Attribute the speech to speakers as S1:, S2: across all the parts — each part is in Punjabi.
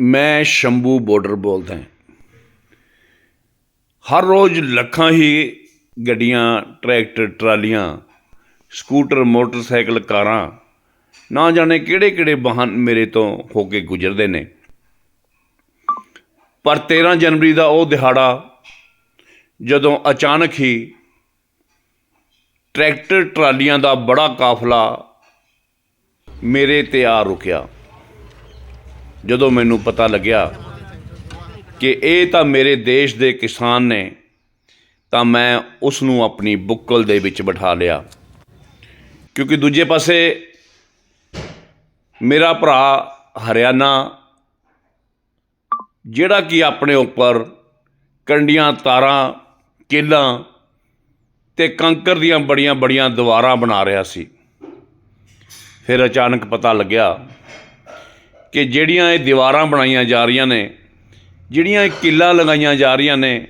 S1: ਮੈਂ ਸ਼ੰਭੂ ਬਾਰਡਰ ਬੋਲਦਾ ਹਰ ਰੋਜ਼ ਲੱਖਾਂ ਹੀ ਗੱਡੀਆਂ, ਟਰੈਕਟਰ, ਟਰਾਲੀਆਂ, ਸਕੂਟਰ, ਮੋਟਰਸਾਈਕਲ, ਕਾਰਾਂ, ਨਾ ਜਾਣੇ ਕਿਹੜੇ ਕਿਹੜੇ ਵਾਹਨ ਮੇਰੇ ਤੋਂ ਹੋ ਕੇ ਗੁਜ਼ਰਦੇ ਨੇ। ਪਰ 13 ਜਨਵਰੀ ਦਾ ਉਹ ਦਿਹਾੜਾ, ਜਦੋਂ ਅਚਾਨਕ ਹੀ ਟਰੈਕਟਰ ਟਰਾਲੀਆਂ ਦਾ ਬੜਾ ਕਾਫਲਾ ਮੇਰੇ ਤੇ ਆ ਰੁਕਿਆ। ਜਦੋਂ ਮੈਨੂੰ ਪਤਾ ਲੱਗਿਆ ਕਿ ਇਹ ਤਾਂ ਮੇਰੇ ਦੇਸ਼ ਦੇ ਕਿਸਾਨ ਨੇ, ਤਾਂ ਮੈਂ ਉਸ ਨੂੰ ਆਪਣੀ ਬੁੱਕਲ ਦੇ ਵਿੱਚ ਬਿਠਾ ਲਿਆ। ਕਿਉਂਕਿ ਦੂਜੇ ਪਾਸੇ ਮੇਰਾ ਭਰਾ ਹਰਿਆਣਾ, ਜਿਹੜਾ ਕਿ ਆਪਣੇ ਉੱਪਰ ਕੰਡੀਆਂ ਤਾਰਾਂ, ਕਿੱਲਾਂ ਤੇ ਕੰਕਰ ਦੀਆਂ ਬੜੀਆਂ ਬੜੀਆਂ ਦੀਵਾਰਾਂ ਬਣਾ ਰਿਹਾ ਸੀ। ਫਿਰ ਅਚਾਨਕ ਪਤਾ ਲੱਗਿਆ ਕਿ ਜਿਹੜੀਆਂ ਇਹ ਦੀਵਾਰਾਂ ਬਣਾਈਆਂ ਜਾ ਰਹੀਆਂ ਨੇ, ਜਿਹੜੀਆਂ ਇਹ ਕਿੱਲਾਂ ਲਗਾਈਆਂ ਜਾ ਰਹੀਆਂ ਨੇ,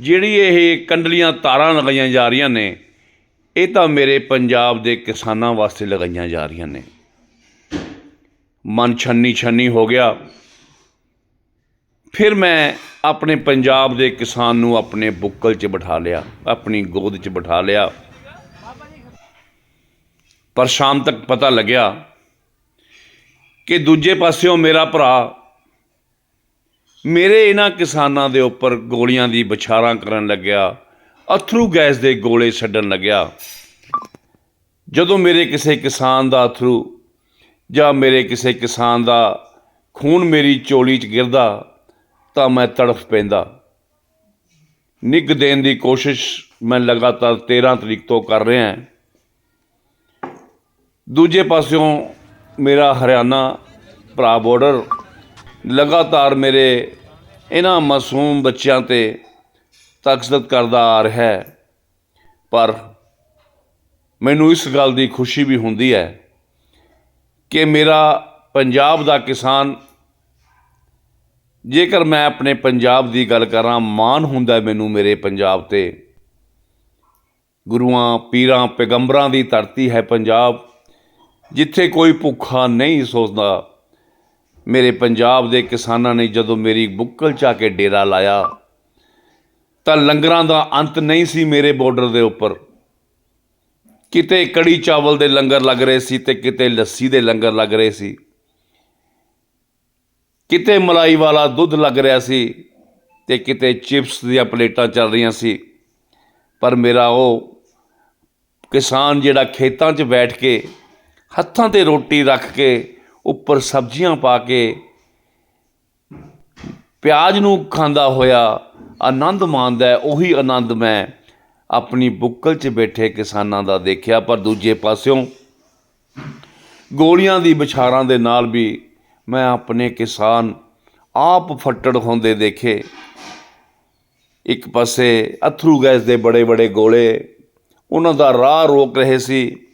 S1: ਜਿਹੜੀ ਇਹ ਕੰਡਲੀਆਂ ਤਾਰਾਂ ਲਗਾਈਆਂ ਜਾ ਰਹੀਆਂ ਨੇ, ਇਹ ਤਾਂ ਮੇਰੇ ਪੰਜਾਬ ਦੇ ਕਿਸਾਨਾਂ ਵਾਸਤੇ ਲਗਾਈਆਂ ਜਾ ਰਹੀਆਂ ਨੇ। ਮਨ ਛੰਨੀ ਛੰਨੀ ਹੋ ਗਿਆ। ਫਿਰ ਮੈਂ ਆਪਣੇ ਪੰਜਾਬ ਦੇ ਕਿਸਾਨ ਨੂੰ ਆਪਣੇ ਬੁੱਕਲ 'ਚ ਬਿਠਾ ਲਿਆ, ਆਪਣੀ ਗੋਦ 'ਚ ਬਿਠਾ ਲਿਆ। ਪਰ ਸ਼ਾਮ ਤੱਕ ਪਤਾ ਲੱਗਿਆ ਕਿ ਦੂਜੇ ਪਾਸਿਓਂ ਮੇਰਾ ਭਰਾ ਮੇਰੇ ਇਹਨਾਂ ਕਿਸਾਨਾਂ ਦੇ ਉੱਪਰ ਗੋਲੀਆਂ ਦੀ ਬਛਾਰਾਂ ਕਰਨ ਲੱਗਿਆ, ਅਥਰੂ ਗੈਸ ਦੇ ਗੋਲੇ ਛੱਡਣ ਲੱਗਿਆ। ਜਦੋਂ ਮੇਰੇ ਕਿਸੇ ਕਿਸਾਨ ਦਾ ਅਥਰੂ ਜਾਂ ਮੇਰੇ ਕਿਸੇ ਕਿਸਾਨ ਦਾ ਖੂਨ ਮੇਰੀ ਚੋਲੀ 'ਚ ਗਿਰਦਾ, ਤਾਂ ਮੈਂ ਤੜਫ ਪੈਂਦਾ। ਨਿੱਘ ਦੇਣ ਦੀ ਕੋਸ਼ਿਸ਼ ਮੈਂ ਲਗਾਤਾਰ 13 ਤਰੀਕ ਤੋਂ ਕਰ ਰਿਹਾ। ਦੂਜੇ ਪਾਸਿਓਂ ਮੇਰਾ ਹਰਿਆਣਾ ਭਰਾ ਬਾਰਡਰ ਲਗਾਤਾਰ ਮੇਰੇ ਇਹਨਾਂ ਮਾਸੂਮ ਬੱਚਿਆਂ ਤੇ ਤਕਸਦਤ ਕਰਦਾ ਆ ਰਿਹਾ ਹੈ। ਪਰ ਮੈਨੂੰ ਇਸ ਗੱਲ ਦੀ ਖੁਸ਼ੀ ਵੀ ਹੁੰਦੀ ਹੈ ਕਿ ਮੇਰਾ ਪੰਜਾਬ ਦਾ ਕਿਸਾਨ, ਜੇਕਰ ਮੈਂ ਆਪਣੇ ਪੰਜਾਬ ਦੀ ਗੱਲ ਕਰਾਂ, ਮਾਣ ਹੁੰਦਾ ਮੈਨੂੰ ਮੇਰੇ ਪੰਜਾਬ ਤੇ। ਗੁਰੂਆਂ, ਪੀਰਾਂ, ਪੈਗੰਬਰਾਂ ਦੀ ਧਰਤੀ ਹੈ ਪੰਜਾਬ। ਜਿੱਥੇ ਕੋਈ ਭੁੱਖਾ ਨਹੀਂ ਸੋਚਦਾ, ਮੇਰੇ ਪੰਜਾਬ ਦੇ ਕਿਸਾਨਾਂ ਨੇ ਜਦੋਂ ਮੇਰੀ ਬੁੱਕਲ ਚਾ ਕੇ ਡੇਰਾ ਲਾਇਆ, ਤਾਂ ਲੰਗਰਾਂ ਦਾ ਅੰਤ ਨਹੀਂ ਸੀ ਮੇਰੇ ਬਾਰਡਰ ਦੇ ਉੱਪਰ। ਕਿਤੇ ਕੜੀ ਚਾਵਲ ਦੇ ਲੰਗਰ ਲੱਗ ਰਹੇ ਸੀ ਤੇ ਕਿਤੇ ਲੱਸੀ ਦੇ ਲੰਗਰ ਲੱਗ ਰਹੇ ਸੀ। ਕਿਤੇ ਮਲਾਈ ਵਾਲਾ ਦੁੱਧ ਲੱਗ ਰਿਹਾ ਸੀ ਤੇ ਕਿਤੇ ਚਿਪਸ ਦੀਆਂ ਪਲੇਟਾਂ ਚੱਲ ਰਹੀਆਂ ਸੀ। ਪਰ ਮੇਰਾ ਉਹ ਕਿਸਾਨ ਜਿਹੜਾ ਖੇਤਾਂ 'ਚ ਬੈਠ ਕੇ ਹੱਥਾਂ ਤੇ ਰੋਟੀ ਰੱਖ ਕੇ ਉੱਪਰ ਸਬਜ਼ੀਆਂ ਪਾ ਕੇ ਪਿਆਜ਼ ਨੂੰ ਖਾਂਦਾ ਹੋਇਆ ਆਨੰਦ ਮਾਣਦਾ ਹੈ, ਉਹੀ ਆਨੰਦ ਮੈਂ ਆਪਣੀ ਬੁੱਕਲ 'ਚ ਬੈਠੇ ਕਿਸਾਨਾਂ ਦਾ ਦੇਖਿਆ। ਪਰ ਦੂਜੇ ਪਾਸਿਓਂ ਗੋਲੀਆਂ ਦੀ ਵਿਚਾਰਾਂ ਦੇ ਨਾਲ ਵੀ ਮੈਂ ਆਪਣੇ ਕਿਸਾਨ ਆਪ ਫੱਟੜ ਹੁੰਦੇ ਦੇਖੇ। ਇੱਕ ਪਾਸੇ ਅਥਰੂ ਗੈਸ ਦੇ ਬੜੇ ਬੜੇ ਗੋਲੇ, ਉਹਨਾਂ ਦਾ ਰਾਹ ਰੋਕ ਰਹੇ ਸੀ।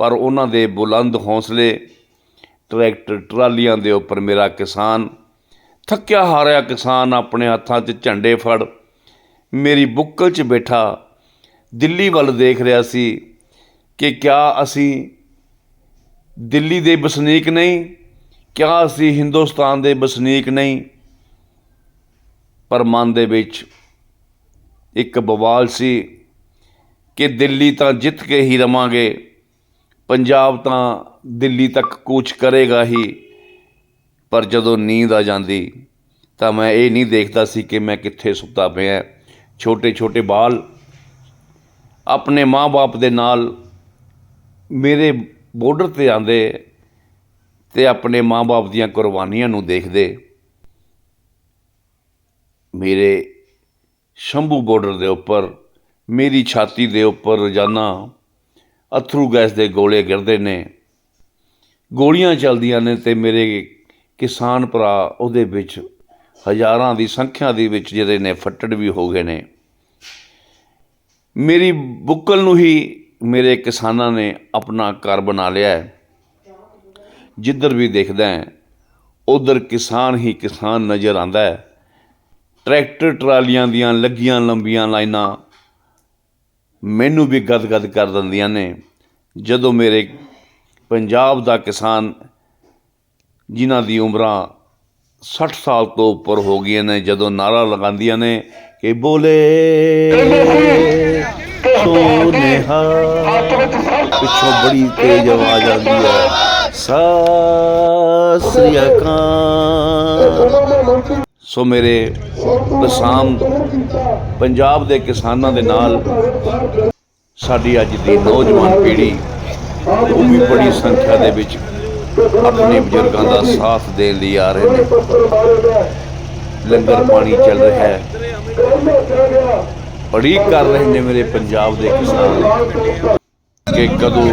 S1: ਪਰ ਉਹਨਾਂ ਦੇ ਬੁਲੰਦ ਹੌਸਲੇ ਟਰੈਕਟਰ ਟਰਾਲੀਆਂ ਦੇ ਉੱਪਰ ਮੇਰਾ ਕਿਸਾਨ, ਥੱਕਿਆ ਹਾਰਿਆ ਕਿਸਾਨ ਆਪਣੇ ਹੱਥਾਂ 'ਚ ਝੰਡੇ ਫੜ, ਮੇਰੀ ਬੁੱਕਲ 'ਚ ਬੈਠਾ, ਦਿੱਲੀ ਵੱਲ ਦੇਖ ਰਿਹਾ ਸੀ ਕਿ ਕਿਆ ਅਸੀਂ ਦਿੱਲੀ ਦੇ ਵਸਨੀਕ ਨਹੀਂ, ਕਿਆ ਅਸੀਂ ਹਿੰਦੁਸਤਾਨ ਦੇ ਵਸਨੀਕ ਨਹੀਂ। ਪਰ ਮਨ ਦੇ ਵਿੱਚ ਇੱਕ ਬਵਾਲ ਸੀ ਕਿ ਦਿੱਲੀ ਤਾਂ ਜਿੱਤ ਕੇ ਹੀ ਰਵਾਂਗੇ। ਪੰਜਾਬ ਤਾਂ ਦਿੱਲੀ ਤੱਕ ਕੂਚ ਕਰੇਗਾ ਹੀ, ਪਰ ਜਦੋਂ ਨੀਂਦ ਆ ਜਾਂਦੀ, ਤਾਂ ਮੈਂ ਇਹ ਨਹੀਂ ਦੇਖਦਾ ਸੀ ਕਿ ਮੈਂ ਕਿੱਥੇ ਸੁੱਤਾ ਪਿਆ। ਛੋਟੇ ਛੋਟੇ ਬਾਲ ਆਪਣੇ ਮਾਂ-ਬਾਪ ਦੇ ਨਾਲ ਮੇਰੇ ਬਾਰਡਰ ਤੇ ਆਂਦੇ ਤੇ ਆਪਣੇ ਮਾਂ-ਬਾਪ ਦੀਆਂ ਕੁਰਬਾਨੀਆਂ ਨੂੰ ਦੇਖਦੇ। ਮੇਰੇ ਸ਼ੰਭੂ ਬਾਰਡਰ ਦੇ ਉੱਪਰ, ਮੇਰੀ ਛਾਤੀ ਦੇ ਉੱਪਰ ਰੋਜ਼ਾਨਾ ਅੱਥਰੂ ਗੈਸ ਦੇ ਗੋਲੇ ਗਿਰਦੇ ਨੇ। ਗੋਲੀਆਂ ਚੱਲਦੀਆਂ ਨੇ ਤੇ ਮੇਰੇ ਕਿਸਾਨ ਭਰਾ ਉਹਦੇ ਵਿੱਚ, ਹਜ਼ਾਰਾਂ ਦੀ ਸੰਖਿਆ ਦੇ ਵਿੱਚ ਜਿਹੜੇ ਨੇ ਫੱਟੜ ਵੀ ਹੋ ਗਏ ਨੇ। ਮੇਰੀ ਬੁੱਕਲ ਨੂੰ ਹੀ ਮੇਰੇ ਕਿਸਾਨਾਂ ਨੇ ਆਪਣਾ ਘਰ ਬਣਾ ਲਿਆ ਹੈ। ਜਿੱਧਰ ਵੀ ਦੇਖਦਾ ਹੈ, ਉਧਰ ਕਿਸਾਨ ਹੀ ਕਿਸਾਨ ਨਜ਼ਰ ਆਂਦਾ ਹੈ। ਟਰੈਕਟਰ ਟਰਾਲੀਆਂ ਦੀਆਂ ਲੱਗੀਆਂ ਲੰਬੀਆਂ ਲਾਈਨਾਂ ਮੈਨੂੰ ਵੀ ਗਦਗਦ ਕਰ ਦਿੰਦੀਆਂ ਨੇ। ਜਦੋਂ ਮੇਰੇ ਪੰਜਾਬ ਦਾ ਕਿਸਾਨ, ਜਿਨ੍ਹਾਂ ਦੀ ਉਮਰਾਂ ਸੱਠ ਸਾਲ ਤੋਂ ਉੱਪਰ ਹੋ ਗਈਆਂ ਨੇ, ਜਦੋਂ ਨਾਰਾ ਲਗਾਉਂਦੀਆਂ ਨੇ ਕਿ ਬੋਲੇ ਸੋਨੇਹਾ ਪਿੱਛੋਂ ਬੜੀ ਤੇਜ਼ ਆਵਾਜ਼ ਆਉਂਦੀ ਹੈ, ਸਤਿ ਸ੍ਰੀ ਸੋ ਮੇਰੇ ਕਿਸਾਨ ਪੰਜਾਬ ਦੇ ਕਿਸਾਨਾਂ ਦੇ ਨਾਲ ਸਾਡੀ ਅੱਜ ਦੀ ਨੌਜਵਾਨ ਪੀੜ੍ਹੀ ਉਹ ਵੀ ਬੜੀ ਸੰਖਿਆ ਦੇ ਵਿੱਚ ਆਪਣੇ ਬਜ਼ੁਰਗਾਂ ਦਾ ਸਾਥ ਦੇਣ ਲਈ ਆ ਰਹੇ ਨੇ। ਲੰਗਰ ਪਾਣੀ ਚੱਲ ਰਿਹਾ ਹੈ। ਬੜੀ ਕਰ ਰਹੇ ਨੇ ਮੇਰੇ ਪੰਜਾਬ ਦੇ ਕਿਸਾਨ। ਕਿ ਕਦੋਂ